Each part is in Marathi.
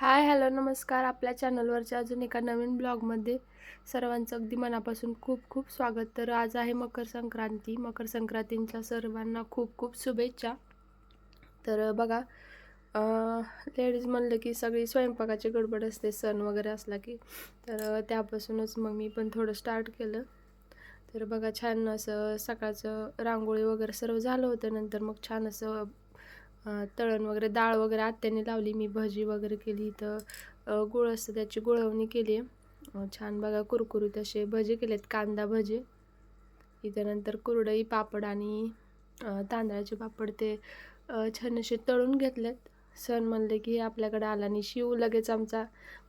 हाय हॅलो नमस्कार. आपल्या चॅनलवरच्या अजून एका नवीन ब्लॉगमध्ये सर्वांचं अगदी मनापासून खूप खूप स्वागत. तर आज आहे मकर संक्रांती. मकर संक्रांतींच्या सर्वांना खूप खूप शुभेच्छा. तर बघा लेडीज म्हणलं की सगळी स्वयंपाकाची गडबड असते सण वगैरे असला की. तर त्यापासूनच मग मी पण थोडं स्टार्ट केलं. तर बघा छान असं सकाळचं रांगोळी वगैरे सर्व झालं होतं. नंतर मग छान असं तळण वगैरे डाळ वगैरे आत्याने लावली मी भजी वगैरे केली इथं. गुळ असतं त्याची गुळवणी केली. आहे छान बघा कुरकुरीत असे भजे केलेत कांदा भजे. इथं नंतर कुरडई पापड आणि तांदळाचे पापड ते छान असे तळून घेतलेत. सण म्हणले की आपल्याकडे आला आणि शिव लगेच आमचा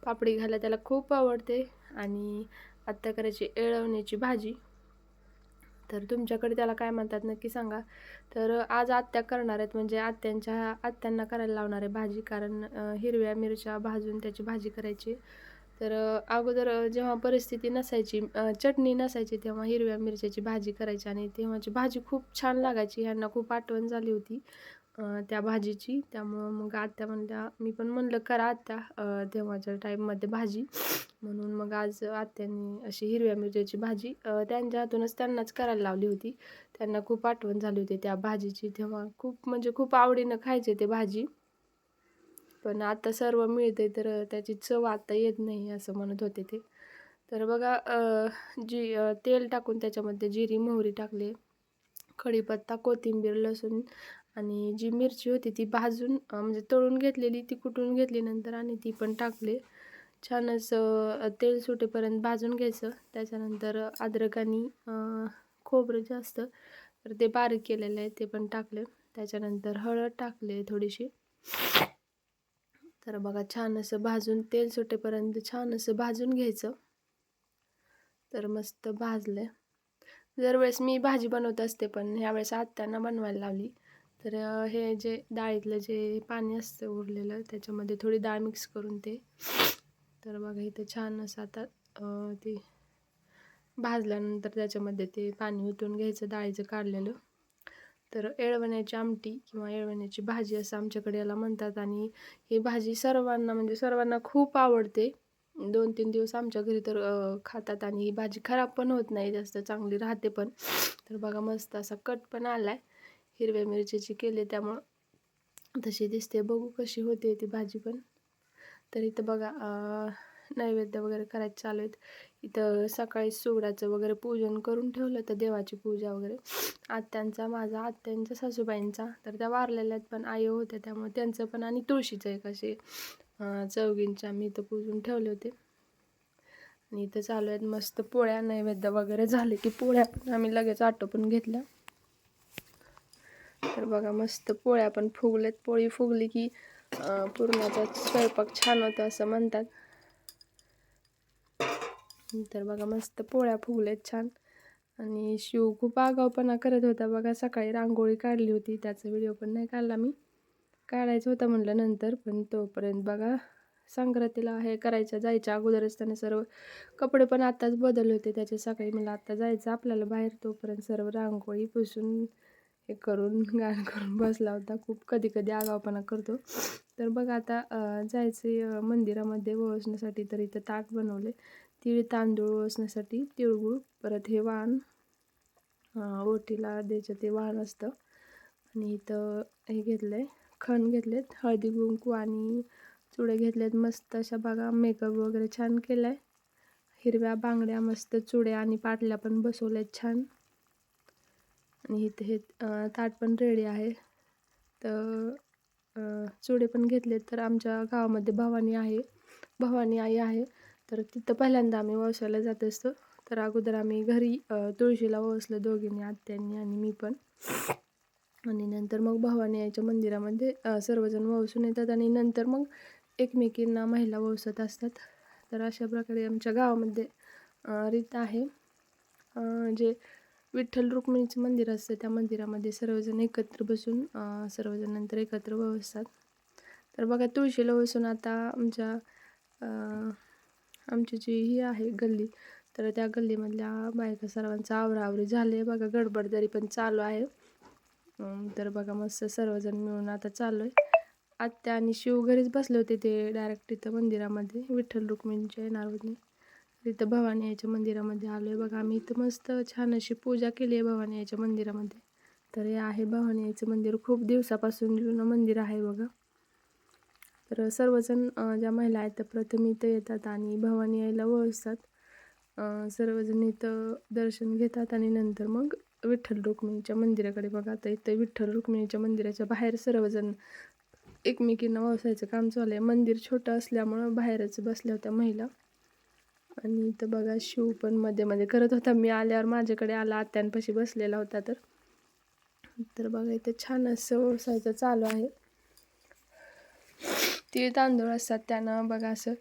पापडी घाला त्याला खूप आवडते. आणि आत्ता करायची एळवण्याची भाजी. तर तुमच्याकडे त्याला काय म्हणतात नक्की सांगा. तर आज आत्या करणार आहेत म्हणजे आत्यांच्या आत्यांना करायला लावणार आहे भाजी. कारण हिरव्या मिरच्या भाजून त्याची भाजी करायची. तर अगोदर जेव्हा परिस्थिती नसायची चटणी नसायची तेव्हा हिरव्या मिरच्याची भाजी करायची. आणि तेव्हाची भाजी खूप छान लागायची. ह्यांना खूप आठवण झाली होती. त्या भाजीची. त्यामुळं मग आत्या म्हणल्या मी पण म्हणलं करा आत्या तेव्हाच्या टाईममध्ये भाजी. म्हणून मग आज आत्यांनी अशी हिरव्या मिरच्याची भाजी त्यांच्या हातूनच त्यांनाच करायला लावली होती. त्यांना खूप आठवण झाली होती त्या भाजीची. तेव्हा खूप म्हणजे खूप आवडीनं खायचे ते भाजी. पण आता सर्व मिळते तर त्याची चव आता येत नाही असं म्हणत होते ते. तर बघा जी तेल टाकून त्याच्यामध्ये जिरी मोहरी टाकले. कढीपत्ता कोथिंबीर लसूण आणि जी मिरची होती ती भाजून म्हणजे तळून घेतलेली ती कुटून घेतली नंतर आणि ती पण टाकले. छान असं तेल सुटेपर्यंत भाजून घ्यायचं. त्याच्यानंतर अद्रक आणि खोबरं जास्त. तर ते बारीक केलेलं आहे ते पण टाकले. त्याच्यानंतर हळद टाकले थोडीशी. तर बघा छान असं भाजून तेल सुटेपर्यंत छान असं भाजून घ्यायचं. तर मस्त भाजले दरवेळेस मी भाजी बनवत असते पण ह्यावेळेस आत्यांना बनवायला लावली. तर हे जे डाळीतलं जे पाणी असतं उरलेलं त्याच्यामध्ये थोडी डाळ मिक्स करून ते. तर बघा इथं छान असं आता ते भाजल्यानंतर त्याच्यामध्ये ते पाणी उतरून घ्यायचं डाळीचं काढलेलं. तर एळवण्याची आमटी किंवा एळवण्याची भाजी असं आमच्याकडे याला म्हणतात. आणि ही भाजी सर्वांना म्हणजे सर्वांना खूप आवडते. दोन तीन दिवस आमच्या घरी तर खातात आणि ही भाजी खराब पण होत नाही जास्त चांगली राहते पण. तर बघा मस्त असा कट पण आला आहे हिरव्या मिरचीची केले त्यामुळं तशी दिसते. बघू कशी होते ती भाजी पण. तर इथं बघा नैवेद्य वगैरे करायचं चालू आहेत. इथं सकाळी सुगडाचं वगैरे पूजन करून ठेवलं तर देवाची पूजा वगैरे. आत्यांचा माझा आत्यांचा सासूबाईंचा. तर त्या वारलेल्या आहेत पण आई होत्या त्यामुळे त्यांचं पण आणि तुळशीचं एक असे चौघींच्या मी इथं पूजून ठेवले होते. आणि इथं चालू आहेत मस्त पोळ्या नैवेद्य वगैरे झाले की पोळ्या पण आम्ही लगेच आटोपून घेतल्या. तर बघा मस्त पोळ्या पण फुगलेत पोळी फुगली की पूर्णाचा स्वयंपाक छान होतो असं म्हणतात. तर बघा मस्त पोळ्या फुगलेत छान. आणि शिव खूप आगावपणा करत होता बघा सकाळी रांगोळी काढली होती. त्याचा व्हिडिओ पण नाही काढला मी. काढायचं होता म्हटलं नंतर पण तोपर्यंत बघा संक्रांतीला हे करायचं जायच्या अगोदरच त्याने सर्व कपडे पण आत्ताच बदल होते. त्याच्या सकाळी मला आत्ता जायचं आपल्याला बाहेर. तोपर्यंत सर्व रांगोळी पुसून हे करून गाण करून बसला होता. खूप कधी कधी आगावपणा करतो. तर बघ आता जायचे मंदिरामध्ये वळसण्यासाठी तर इथं ताट बनवले. तिळ तांदूळ वळसण्यासाठी तिळगुळ परत हे वाण ओटीला द्यायचं ते वाण असतं. आणि इथं हे घेतलं आहे खण घेतलेत हळदी कुंकू आणि चुडे घेतलेत. मस्त अशा बघा मेकअप वगैरे छान केला आहे हिरव्या बांगड्या मस्त चुड्या आणि पाटल्या पण बसवल्यात छान. आणि इथे हे ताट पण रेडी आहे. तर चुडे पण घेतले तर आमच्या गावामध्ये भवानी आहे. भवानी आई आहे. तर तिथं पहिल्यांदा आम्ही वसायला जात असतो. तर अगोदर आम्ही घरी तुळशीला वसलो दोघींनी आत्यांनी आणि मी पण. आणि नंतर मग भवानी आईच्या मंदिरामध्ये सर्वजण वसून येतात आणि नंतर मग एकमेकींना महिला वसत असतात. तर अशा प्रकारे आमच्या गावामध्ये रीत आहे. जे विठ्ठल रुक्मिणीचं मंदिर असतं. त्या मंदिरामध्ये सर्वजण एकत्र बसून सर्वजण नंतर एकत्र बसतात. तर बघा तुळशीला बसून आता आमच्या आमची जी ही आहे गल्ली तर त्या गल्लीमधल्या बायका सर्वांचा आवराआवरी झाले बघा गडबड तरी पण चालू आहे. तर बघा मस्त सर्वजण मिळून आता चालू आहे आत्या आणि शिव घरीच बसले होते ते डायरेक्ट इथं मंदिरामध्ये. विठ्ठल रुक्मिणीच्या नारवणी तिथं भवानी आईच्या मंदिरामध्ये आलो आहे बघा आम्ही इथं मस्त छान अशी पूजा केली आहे भवानी आईच्या मंदिरामध्ये. तर हे आहे भवानी आईचं मंदिर. खूप दिवसापासून जुनं मंदिर आहे बघा. तर सर्वजण ज्या महिला आहेत त्या प्रथम इथं येतात आणि भवानी आईला वळसतात सर्वजण इथं दर्शन घेतात आणि नंतर मग विठ्ठल रुक्मिणीच्या मंदिराकडे बघा. आता इथं विठ्ठल रुक्मिणीच्या मंदिराच्या बाहेर सर्वजण एकमेकींना वसायचं काम चालू आहे. मंदिर छोटं असल्यामुळं बाहेरच बसल्या होत्या महिला. आणि इथं बघा शिव पण मध्ये मध्ये करत होता. मी आल्यावर माझ्याकडे आला. आत्यांपाशी बसलेला होता तर. तर बघा इथं छान असं वळसायचं चालू आहे. तीळ तांदूळ असतात त्यानं. बघा असं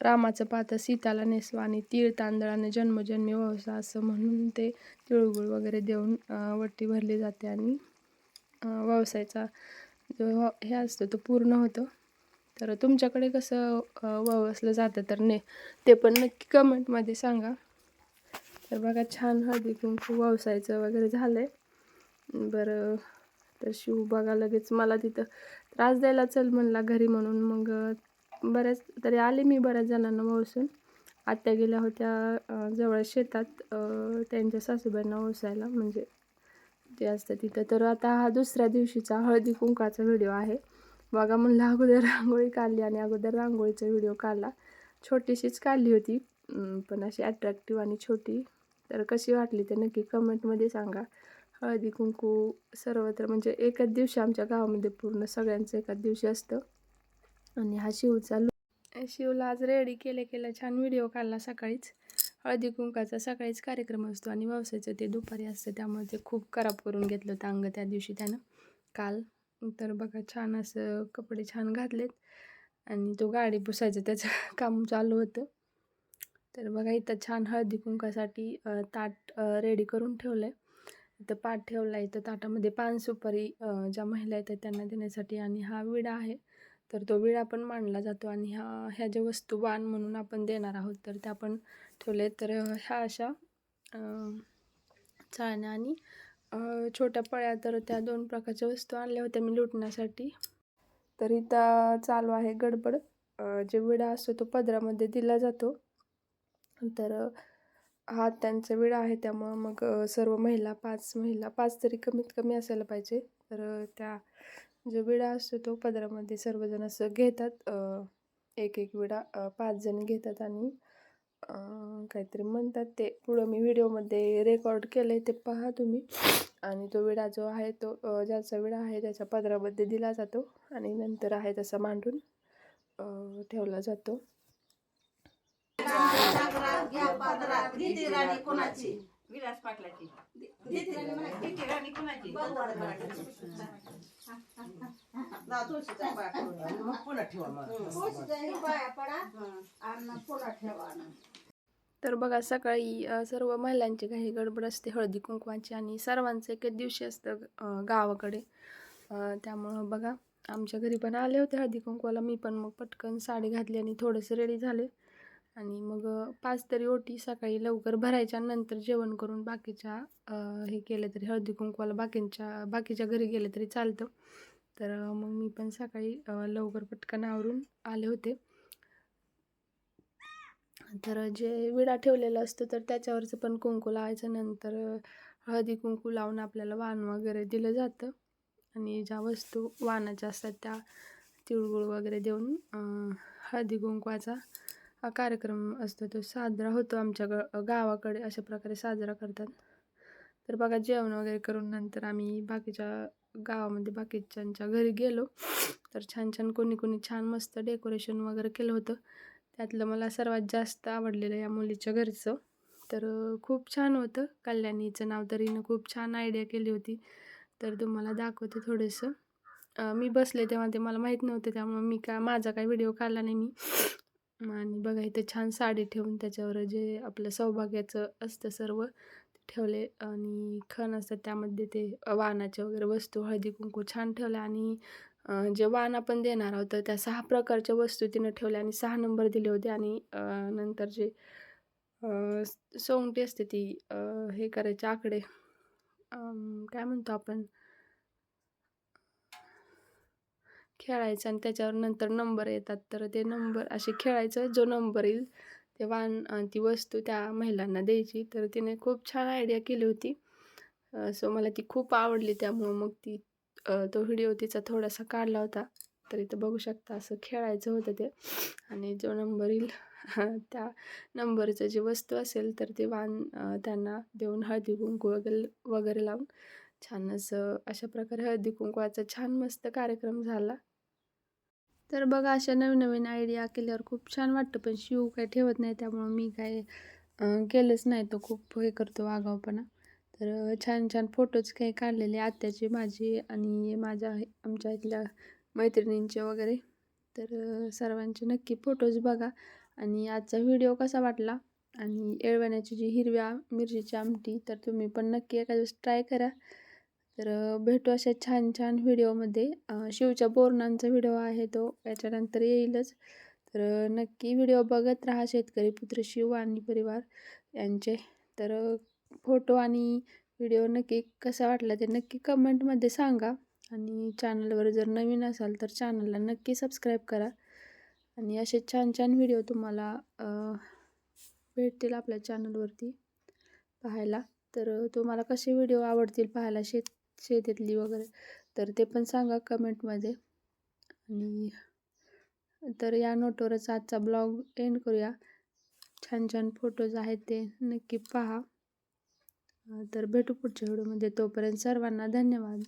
रामाचं पात्र सीताला नेसवा आणि तीळ तांदळाने जन्मजन्मी वळसा असं म्हणून ते तिळगुळ वगैरे देऊन वट्टी भरली जाते आणि अं, जो हे असतो तो पूर्ण होतो. तर तुमच्याकडे कसं अं, जातं तर ने ते पण नक्की कमेंटमध्ये सांगा. तर बघा छान हळदी कुंकू वावसायचं वगैरे झालं आहे बरं तर शिव बघा लगेच मला तिथं त्रास द्यायला चल म्हणला घरी म्हणून. मग बऱ्याच तरी आले मी बऱ्याच जणांना वळसून आत्या गेल्या होत्या जवळ शेतात त्यांच्या सासूबाईंना वळसायला म्हणजे ते असतं तिथं. तर आता हा दुसऱ्या दिवशीचा हळदी कुंकाचा व्हिडिओ आहे. बघा म्हणलं अगोदर रांगोळी काढली आणि अगोदर रांगोळीचा व्हिडिओ काढला. छोटीशीच काढली होती पण अशी अट्रॅक्टिव्ह आणि छोटी. तर कशी वाटली ते नक्की कमेंटमध्ये सांगा. हळदी कुंकू सर्वत्र म्हणजे एकाच दिवशी आमच्या गावामध्ये पूर्ण सगळ्यांचं एकाच दिवशी असतं. आणि हा शिवचा लु- शिवला आज रेडी केले केला छान व्हिडिओ काढला सकाळीच. हळदी कुंकाचा सकाळीच कार्यक्रम असतो आणि व्यवसायाचं ते दुपारी असतं त्यामुळे ते खूप खराब करून घेतलं होतं अंग त्या दिवशी त्यानं. काल तर बघा छान असं कपडे छान घातलेत आणि तो गाडी पुसायचं त्याचं काम चालू होतं. तर बघा इथं छान हळदी कुंकासाठी ताट रेडी करून ठेवलं आहे इथं पाट ठेवला आहे तर ताटामध्ये पान सुपारी ज्या महिला येतात त्यांना देण्यासाठी आणि हा विडा आहे. तर तो विडा पण मांडला जातो आणि ह्या ह्या ज्या वस्तू वाण म्हणून आपण देणार आहोत तर त्या पण ठेवले तर ह्या अशा चाळण्या आणि छोट्या पळ्या तर त्या दोन प्रकारच्या वस्तू आणल्या होत्या मी लुटण्यासाठी. तर इथं चालू आहे गडबड. जे विडा असतो तो पदरामध्ये दिला जातो. तर हा त्यांचा विडा आहे त्यामुळं मग सर्व महिला पाच महिला पाच तरी कमीत कमी असायला पाहिजे. तर त्या जो विडा असतो तो पदरामध्ये सर्वजण असं घेतात. एक एक विडा पाच जण घेतात आणि काहीतरी म्हणतात ते. पुढं मी व्हिडिओमध्ये रेकॉर्ड केलं आहे ते पहा तुम्ही. आणि तो विडा जो आहे तो ज्याचा विडा आहे त्याच्या पदरामध्ये दिला जातो. आणि नंतर आहे तसा मांडून अ, ठेवला जातो. विलास पाटलाची पुन्हा ठेवा हे. पुन्हा ठेवा ना. तर बघा सकाळी सर्व महिलांची काही गडबड असते हळदी कुंकवाची आणि सर्वांचं एकच दिवशी असतं गावाकडे. त्यामुळं बघा आमच्या घरी पण आले होते हळदी कुंकवाला मी पण मग पटकन साडी घातली आणि थोडंसं रेडी झाले. आणि मग पाच तरी ओटी सकाळी लवकर भरायच्या नंतर जेवण करून बाकीच्या हे केलं तरी हळदी कुंकवाला बाकींच्या बाकीच्या घरी गेलं तरी चालतं. तर मग मी पण सकाळी लवकर पटकन आवरून आले होते. तर जे विडा ठेवलेला असतो तर त्याच्यावरचं पण कुंकू लावायचं. नंतर हळदी कुंकू लावून आपल्याला वाण वगैरे दिलं जातं. आणि ज्या वस्तू वाणाच्या असतात त्या तिळगुळ वगैरे देऊन हळदी कुंकवाचा कार्यक्रम असतो. तो साजरा होतो आमच्या ग गावाकडे. अशा प्रकारे साजरा करतात. तर बघा जेवण वगैरे करून नंतर आम्ही बाकीच्या गावामध्ये बाकीच्यांच्या घरी गेलो. तर छान छान कोणी कोणी छान मस्त डेकोरेशन वगैरे केलं होतं. त्यातलं मला सर्वात जास्त आवडलेलं या मुलीच्या घरचं. तर खूप छान होतं. कल्याणीचं नाव तर हिनं खूप छान आयडिया केली होती. तर तुम्हाला दाखवते थोडंसं. मी बसले तेव्हा ते मला माहीत नव्हतं त्यामुळे मी का माझा काही व्हिडिओ काढला नाही मी. आणि बघा इथं छान साडी ठेवून त्याच्यावर जे आपलं सौभाग्याचं असतं सर्व ठेवले. आणि खण असतात त्यामध्ये ते वाणाचे वगैरे वस्तू हळदी कुंकू छान ठेवलं. आणि जे वाण आपण देणार आहोत तर त्या सहा प्रकारच्या वस्तू तिनं ठेवल्या आणि सहा नंबर दिले होते. आणि नंतर जे सोंगटी असते ती हे करायचे आकडे. काय म्हणतो आपण? खेळायचं आणि त्याच्यावर नंतर नंबर येतात. तर ते नंबर असे खेळायचं जो नंबर येईल ते वाण ती वस्तू त्या महिलांना द्यायची. तर तिने खूप छान आयडिया केली होती. सो मला ती खूप आवडली. त्यामुळं मग ती तो व्हिडिओ तिचा थोडासा काढला होता. तर इथं बघू शकता असं खेळायचं होतं ते. आणि जो नंबर येईल त्या नंबरचं जी वस्तू असेल तर ते वाण त्यांना देऊन हळदी कुंकू वगैरे वगैरे लावून छान असं अशा प्रकारे हळदी कुंकवाचा छान मस्त कार्यक्रम झाला. तर बघा अशा नवीन नवीन आयडिया केल्यावर खूप छान वाटतं पण शिव काय ठेवत नाही त्यामुळं मी काय केलंच नाही. तो खूप हे करतो वागावपणा. तर छान छान फोटोज काही काढलेले आत्याचे माझे आणि माझ्या आमच्या इथल्या मैत्रिणींचे वगैरे. तर सर्वांचे नक्की फोटोज बघा. आणि आजचा व्हिडिओ कसा वाटला? आणि येळवण्याची जी हिरव्या मिरचीची आमटी तर तुम्ही पण नक्की एका दिवस ट्राय करा. तर भेटू अशा छान छान व्हिडिओमध्ये शिवच्या बोरणांचा व्हिडिओ आहे तो याच्यानंतर येईलच. तर नक्की व्हिडिओ बघत राहा शेतकरी पुत्र शिव आणि परिवार यांचे. तर फोटो आणि व्हिडिओ नक्की कसा वाटला ते नक्की कमेंटमध्ये सांगा. आणि चॅनलवर जर नवीन असाल तर चॅनलला नक्की सबस्क्राईब करा. आणि असे छान छान व्हिडिओ तुम्हाला भेटतील आपल्या चॅनलवरती पाहायला. तर तुम्हाला कसे व्हिडिओ आवडतील पाहायला शेत शेतीतली वगैरे तर ते पण सांगा कमेंटमध्ये. आणि तर या नोटवरच आजचा ब्लॉग एंड करूया. छान छान फोटोज आहेत ते नक्की पहा. तर भेटू पुढच्या व्हिडिओमध्ये. तोपर्यंत सर्वांना धन्यवाद.